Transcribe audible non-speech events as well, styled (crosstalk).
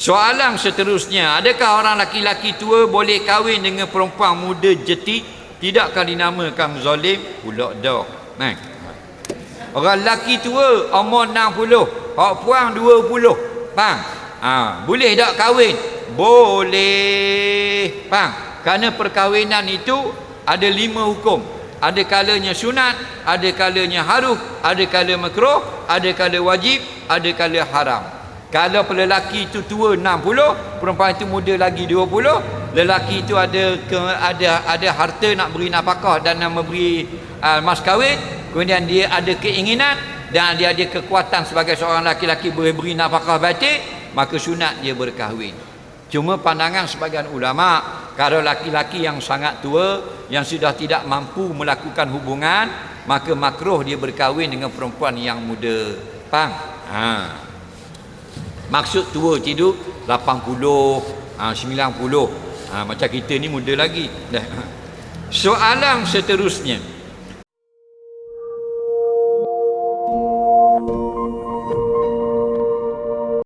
Soalan seterusnya, adakah orang laki-laki tua boleh kahwin dengan perempuan muda jeti? Tidakkah dinamakan zalim? Pula dah. Nah. Orang lelaki tua umur 60, hak puang 20. Faham? Ha, boleh tak kahwin? Boleh. Faham? Kerana perkahwinan itu ada lima hukum. Ada kalanya sunat, ada kalanya haruh, ada kala makruh, ada kala wajib, ada kala haram. Kalau lelaki itu tua 60, perempuan itu muda lagi 20, lelaki itu ada ke, ada ada harta nak beri nafkah dan nak memberi uh, mas kahwin, kemudian dia ada keinginan dan dia ada kekuatan sebagai seorang laki-laki boleh beri nafkah batin, maka sunat dia berkahwin. Cuma pandangan sebagian ulama kalau laki-laki yang sangat tua yang sudah tidak mampu melakukan hubungan maka makruh dia berkahwin dengan perempuan yang muda. Faham? Ha. Maksud tua tidur 80, ha, 90. Ha, macam kita ni muda lagi. (laughs) Soalan seterusnya.